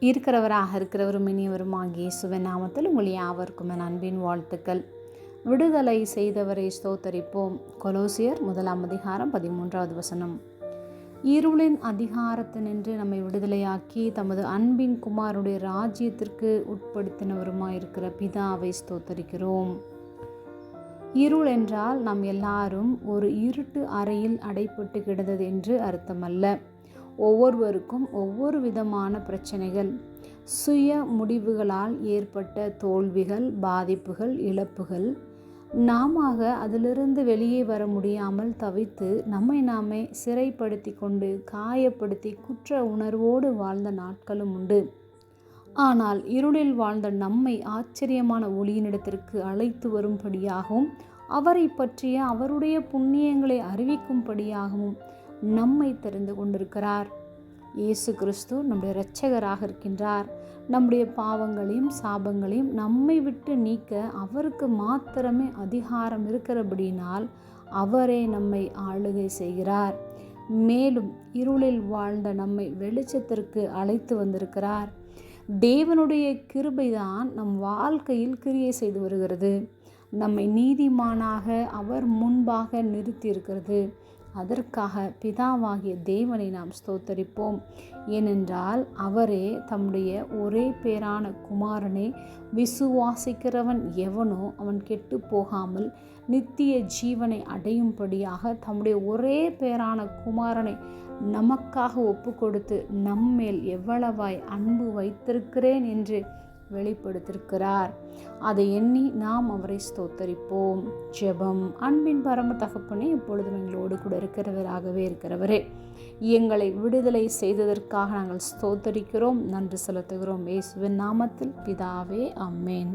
இருக்கிறவராக இருக்கிறவரும் இனியவரும் ஆகிய இயேசுவின் நாமத்தில் உங்கள் யாவருக்கும் என் அன்பின் வாழ்த்துக்கள். விடுதலை செய்தவரை ஸ்தோத்தரிப்போம். கொலோசியர் முதலாம் அதிகாரம் பதிமூன்றாவது வசனம். இருளின் அதிகாரத்தினின்று நம்மை விடுதலையாக்கி தமது அன்பின் குமாருடைய ராஜ்யத்திற்கு உட்படுத்தினவருமாயிருக்கிற பிதாவை ஸ்தோத்தரிக்கிறோம். இருள் என்றால் நாம் எல்லாரும் ஒரு இருட்டு அறையில் அடைப்பட்டு கிடந்தது என்று அர்த்தமல்ல. ஒவ்வொருவருக்கும் ஒவ்வொரு விதமான பிரச்சனைகள். சுய முடிவுகளால் ஏற்பட்ட தோல்விகள் பாதிப்புகள் இழப்புகள். நாம அதிலிருந்து வெளியே வர முடியாமல் தவித்து நம்மை நாமே சிறைப்படுத்தி கொண்டு காயப்படுத்தி குற்ற உணர்வோடு வாழ்ந்த நாட்களும் உண்டு. ஆனால் இருளில் வாழ்ந்த நம்மை ஆச்சரியமான ஒளியினிடத்திற்கு அழைத்து வரும்படியாகவும் அவரை பற்றிய அவருடைய புண்ணியங்களை அறிவிக்கும்படியாகவும் நம்மை தெரிந்து கொண்டிருக்கிறார். இயேசு கிறிஸ்து நம்முடைய இரட்சகராக இருக்கின்றார். நம்முடைய பாவங்களையும் சாபங்களையும் நம்மை விட்டு நீக்க அவருக்கு மாத்திரமே அதிகாரம் இருக்கிறபடினால் அவரே நம்மை ஆளுகை செய்கிறார். மேலும் இருளில் வாழ்ந்த நம்மை வெளிச்சத்திற்கு அழைத்து வந்திருக்கிறார். தேவனுடைய கிருபைதான் நம் வாழ்க்கையில் கிரியை செய்து வருகிறது. நம்மை நீதிமானாக அவர் முன்பாக நிறுத்தியிருக்கிறது. அதற்காக பிதாவாகிய தேவனை நாம் ஸ்தோத்தரிப்போம். ஏனென்றால் அவரே தம்முடைய ஒரே பேரான குமாரனை விசுவாசிக்கிறவன் எவனோ அவன் கெட்டு போகாமல் நித்திய ஜீவனை அடையும்படியாக தம்முடைய ஒரே பேரான குமாரனை நமக்காக ஒப்பு கொடுத்து நம்மேல் எவ்வளவாய் அன்பு வைத்திருக்கிறேன் என்று வெளிப்படுத்திருக்கிறார். அதை எண்ணி நாம் அவரை ஸ்தோத்தரிப்போம். ஜெபம் அன்பின் பரம தகப்பனே இப்பொழுதும் எங்களோடு கூட இருக்கிறவராகவே இருக்கிறவரே. எங்களை விடுதலை செய்ததற்காக நாங்கள் ஸ்தோத்தரிக்கிறோம். நன்றி செலுத்துகிறோம். இயேசுவின் நாமத்தில் பிதாவே அம்மேன்